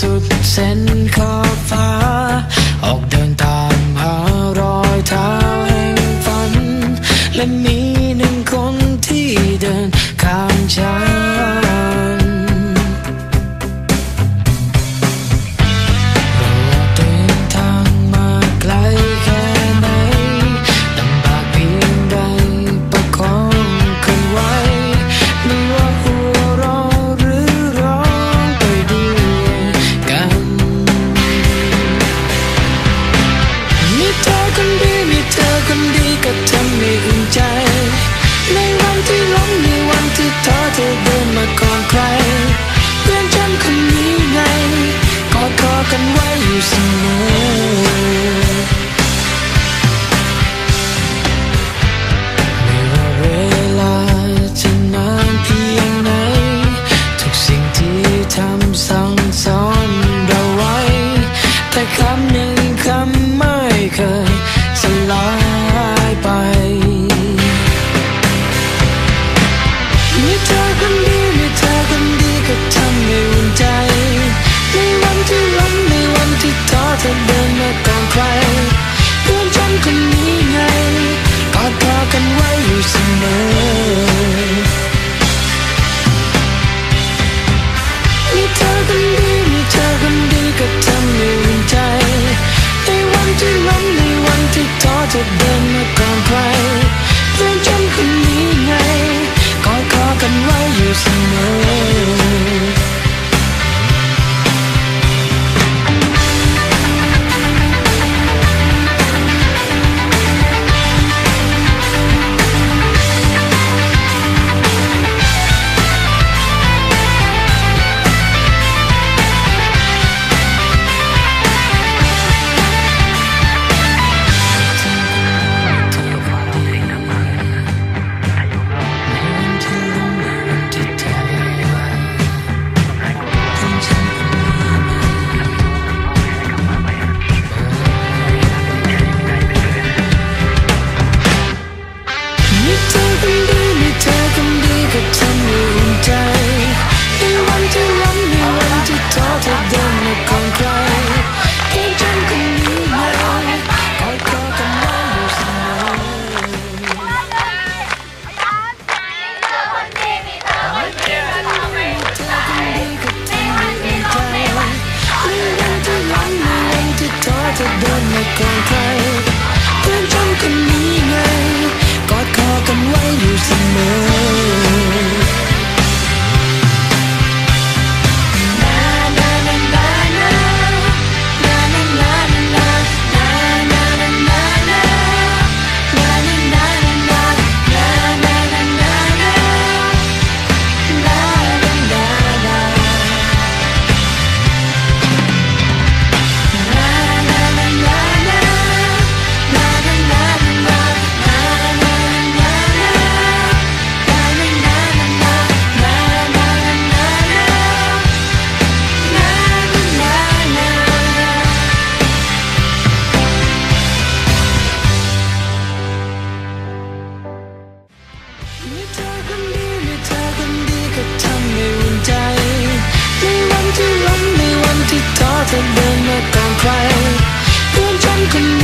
สุดเส้นขอบฟ้า ออกเดินตามหารอยเท้าแห่งฝัน และมีหนึ่งคนที่เดินข้ามใจ you some ก็ทำให้อุ่นใจ ในวันที่ล้มในวันที่ท้อเธอเดินมาก่อนใครเพื่อนฉันคนนี้